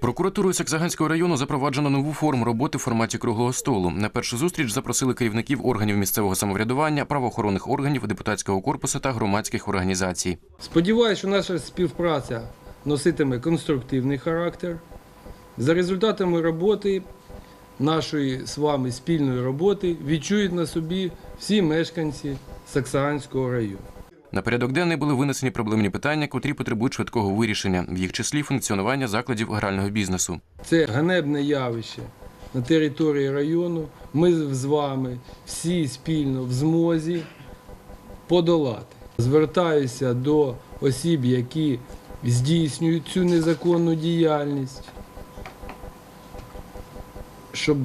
Прокуратурою Саксаганського району запроваджено нову форму роботи в форматі круглого столу. На першу зустріч запросили керівників органів місцевого самоврядування, правоохоронних органів, депутатського корпусу та громадських організацій. Сподіваюся, що наша співпраця носитиме конструктивний характер. За результатами роботи, нашої з вами спільної роботи, відчують на собі всі мешканці Саксаганського району. На порядок денний були винесені проблемні питання, котрі потребують швидкого вирішення, в їх числі функціонування закладів грального бізнесу. Це ганебне явище на території району. Ми з вами всі спільно в змозі подолати. Звертаюся до осіб, які здійснюють цю незаконну діяльність, щоб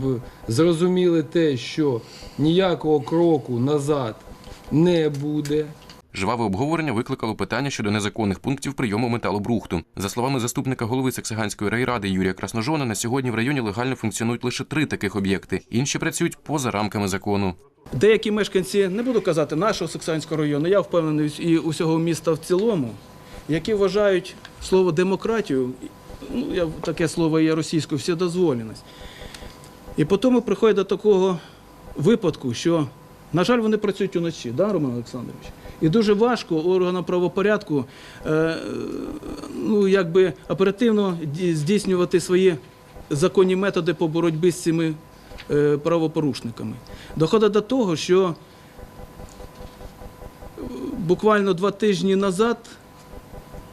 зрозуміли те, що ніякого кроку назад не буде. Жваве обговорення викликало питання щодо незаконних пунктів прийому металобрухту. За словами заступника голови Саксаганської райради Юрія Красножона, на сьогодні в районі легально функціонують лише три таких об'єкти. Інші працюють поза рамками закону. Деякі мешканці, не буду казати нашого Саксанського району, я впевнений і усього міста в цілому, які вважають слово демократію, ну я таке слово є російською, вседозволеність. І по тому приходить до такого випадку, що, на жаль, вони працюють уночі, да, Роман Олександрович? І дуже важко органам правопорядку е, ну, якби оперативно здійснювати свої законні методи по боротьбі з цими е, правопорушниками. Доходить до того, що буквально два тижні назад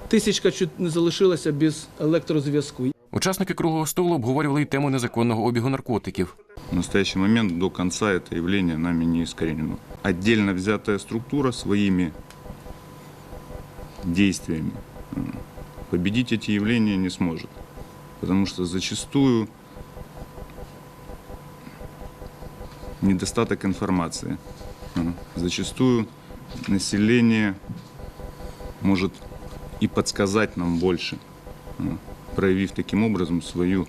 тисячка чуть не залишилася без електрозв'язку. Учасники круглого столу обговорювали й тему незаконного обігу наркотиків. В настоящий момент до конца это явление нами не искоренено. Отдельно взятая структура своими действиями победить эти явления не сможет. Потому что зачастую недостаток информации. Зачастую население может и подсказать нам больше, проявив таким образом свою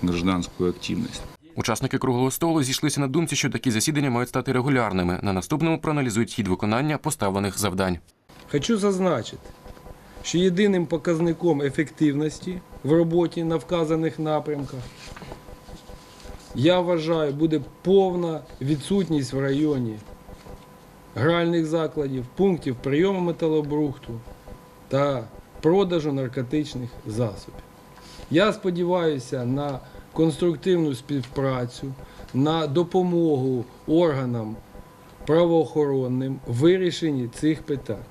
гражданскую активность. Учасники круглого столу зійшлися на думці, що такі засідання мають стати регулярними. На наступному проаналізують хід виконання поставлених завдань. Хочу зазначити, що єдиним показником ефективності в роботі на вказаних напрямках, я вважаю, буде повна відсутність в районі гральних закладів, пунктів прийому металобрухту та продажу наркотичних засобів. Я сподіваюся на конструктивну співпрацю, на допомогу органам правоохоронним в вирішенні цих питань.